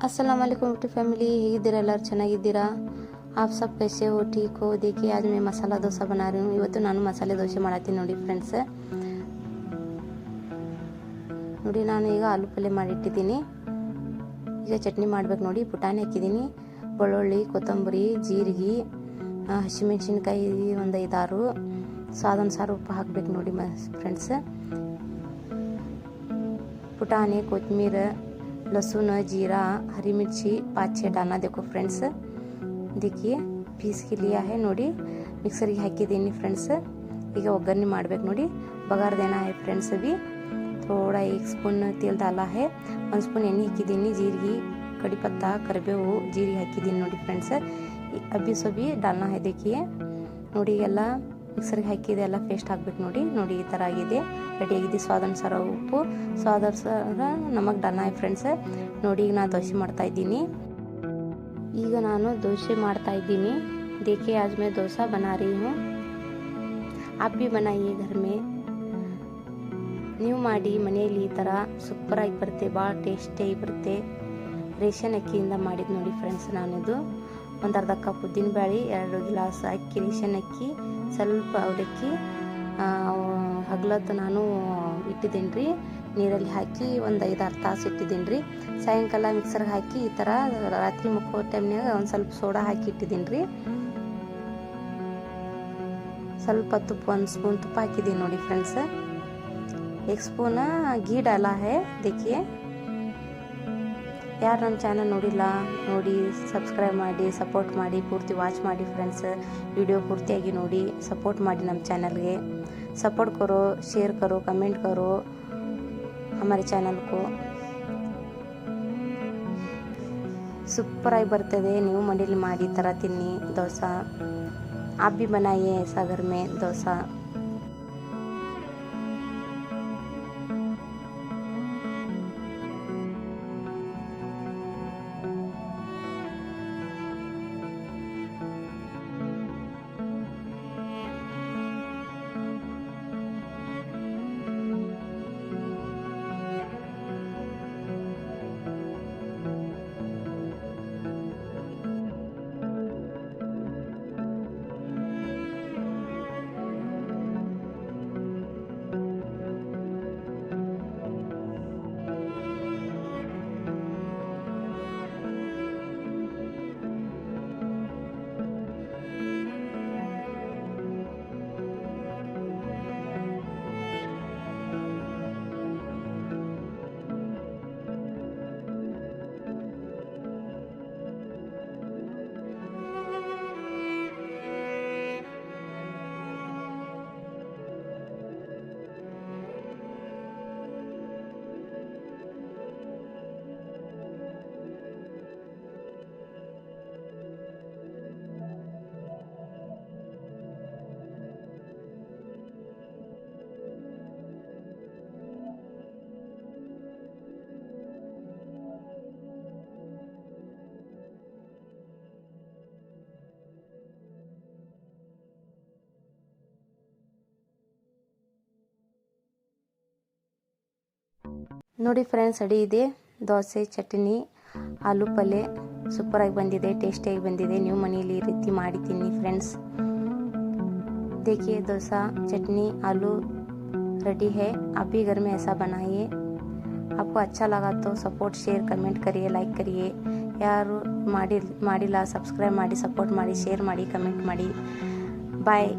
अस्सलाम वालेकुम to family ಹೇಗಿದ್ದೀರಾ ಎಲ್ಲರೂ ಚೆನ್ನಾಗಿದ್ದೀರಾ आप सब कैसे हो ठीक हो देखिए आज मैं मसाला डोसा बना रही हूँ ಇವತ್ತು ನಾನು ಮಸಾಲೆ ದೋಸೆ ಮಾಡತ್ತೀನಿ ನೋಡಿ ಫ್ರೆಂಡ್ಸ್ ನೋಡಿ ನಾನು ಈಗ ಆಲೂ ಪಲ್ಯ ಮಾಡಿಟ್ಟಿದ್ದೀನಿ ಈಗ ಚಟ್ನಿ ಮಾಡ್ಬೇಕು ನೋಡಿ ಪುಟಾಣಿ ಹಾಕಿದ್ದೀನಿ ಬೆಳ್ಳುಳ್ಳಿ ಕೊತ್ತಂಬರಿ ಜೀರಿಗೆ ಆ, ಹಸಿಮೆಣ್ಸಿನ್ಕಾಯಿ ಒಂದು ಐದಾರು ಸ್ವಾದನುಸಾರ ಉಪ್ಪು ಹಾಕ್ಬೇಕು ನೋಡಿ ಮ ಫ್ರೆಂಡ್ಸ್ पुटाने कोतमीर लहसुन जीरा हरी मिर्ची पाँच छः डालना देखो फ्रेंड्स देखिए ಪೀಸ್ के लिया है ನೋಡಿ ಮಿಕ್ಸರ್ಗೆ ಹಾಕಿದ್ದೀನಿ ಫ್ರೆಂಡ್ಸ್ ಈಗ ಒಗ್ಗರಣೆ ಮಾಡ್ಬೇಕು ನೋಡಿ ಬಗಾರ್ ದೇನಾ है ಫ್ರೆಂಡ್ಸ್ अभी थोड़ा एक स्पून तेल डाला है ಒಂದು ಸ್ಪೂನ್ ಎಣ್ಣೆ ಹಾಕಿದ್ದೀನಿ ಜೀರಿಗೆ ಕಡಿ ಪತ್ತ ಕರಿಬೇವು ಜೀರಿಗೆ ಹಾಕಿದ್ದೀನಿ ನೋಡಿ ಫ್ರೆಂಡ್ಸ್ ಅಭಿ ಸೊಬಿ ಡಾಲ್ನಾ है देखिए ನೋಡಿ ಎಲ್ಲ ಮಿಕ್ಸರ್ಗೆ ಹಾಕಿದೆ ಎಲ್ಲ ಪೇಸ್ಟ್ ಹಾಕ್ಬೇಕು ನೋಡಿ ನೋಡಿ ಈ ಥರ ಆಗಿದೆ ರೆಡಿಯಾಗಿದೆ ಸ್ವಾದಾನುಸಾರ ಉಪ್ಪು ಸ್ವಾದಾನುಸಾರ ನಮಗ್ ಡಾಲ್ನಾ है ಫ್ರೆಂಡ್ಸ್ ನೋಡಿ ಈಗ ನಾನು ದೋಸೆ ಮಾಡ್ತಾ ಇದ್ದೀನಿ ಈಗ ನಾನು ದೋಸೆ ಮಾಡ್ತಾ ಇದ್ದೀನಿ देखिए आज मैं डोसा बना रही हूँ आप भी बनाइए घर में ನೀವು ಮಾಡಿ ಮನೆಯಲ್ಲಿ ಈ ಥರ ಸೂಪರಾಗಿ ಬರುತ್ತೆ ಭಾಳ ಟೇಸ್ಟಿಯಾಗಿ ಬರುತ್ತೆ ರೇಷನ್ ಅಕ್ಕಿಯಿಂದ ಮಾಡಿದ್ದು ನೋಡಿ ಫ್ರೆಂಡ್ಸ್ ನಾನಿದು ಒಂದು ಅರ್ಧ ಕಪ್ ಉದ್ದಿನಬೇಳೆ ಎರಡು ಗ್ಲಾಸ್ ಅಕ್ಕಿ ರೇಷನ್ ಅಕ್ಕಿ ಸ್ವಲ್ಪ ಅವಲಕ್ಕಿ ಹಗ್ಲತ್ತು ನಾನು ಇಟ್ಟಿದ್ದೀನಿ ರೀ ನೀರಲ್ಲಿ ಹಾಕಿ ಒಂದು ಐದಾರು ತಾಸು ಇಟ್ಟಿದ್ದೀನಿ ರೀ ಸಾಯಂಕಾಲ ಮಿಕ್ಸರ್ಗೆ ಹಾಕಿ ಈ ಥರ ರಾತ್ರಿ ಮುಕ್ಕೋ ಟೈಮ್ನಾಗ ಒಂದು ಸ್ವಲ್ಪ ಸೋಡಾ ಹಾಕಿ ಇಟ್ಟಿದ್ದೀನಿ ರೀ ಸ್ವಲ್ಪ ತುಪ್ಪ ಒಂದು ಸ್ಪೂನ್ ತುಪ್ಪ ಹಾಕಿದ್ದೀನಿ ನೋಡಿ ಫ್ರೆಂಡ್ಸ್ एक ಸ್ಪೂನ್ ಗೀ ಡಾಲಾ है देखिए ಯಾರು ನಮ್ಮ ಚಾನಲ್ ನೋಡಿಲ್ಲ ನೋಡಿ ಸಬ್ಸ್ಕ್ರೈಬ್ ಮಾಡಿ ಸಪೋರ್ಟ್ ಮಾಡಿ ಪೂರ್ತಿ ವಾಚ್ ಮಾಡಿ ಫ್ರೆಂಡ್ಸ್ ವಿಡಿಯೋ ಪೂರ್ತಿಯಾಗಿ ನೋಡಿ ಸಪೋರ್ಟ್ ಮಾಡಿ ನಮ್ಮ ಚಾನಲ್ಗೆ ಸಪೋರ್ಟ್ ಕರೋ ಶೇರ್ ಕರೋ ಕಮೆಂಟ್ ಕರೋ हमारे ಚಾನಲ್ को ಸೂಪರಾಗಿ ಬರ್ತದೆ ನೀವು ಮನೇಲಿ ಮಾಡಿ ಈ ಥರ ತಿನ್ನಿ ದೋಸೆ आप भी बनाइए ऐसा घर में डोसा ನೋಡಿ ಫ್ರೆಂಡ್ಸ್ ಅಡಿ ಇದೆ ದೋಸೆ ಚಟ್ನಿ ಆಲೂ ಪಲ್ಯ ಸೂಪರಾಗಿ ಬಂದಿದೆ ಟೇಸ್ಟಿಯಾಗಿ ಬಂದಿದೆ ನೀವು ಮನೆಯಲ್ಲಿ ಈ ರೀತಿ ಮಾಡಿ ತಿನ್ನಿ ಫ್ರೆಂಡ್ಸ್ देखिए डोसा चटनी आलू रेडी है आप भी घर में ऐसा बनाइए आपको अच्छा लगा तो सपोर्ट शेयर कमेंट करिए ಲೈಕ್ ಕರಿಯೇ ಯಾರು ಮಾಡಿ ಮಾಡಿಲ್ಲ ಸಬ್ಸ್ಕ್ರೈಬ್ ಮಾಡಿ ಸಪೋರ್ಟ್ ಮಾಡಿ ಶೇರ್ ಮಾಡಿ ಕಮೆಂಟ್ ಮಾಡಿ ಬಾಯ್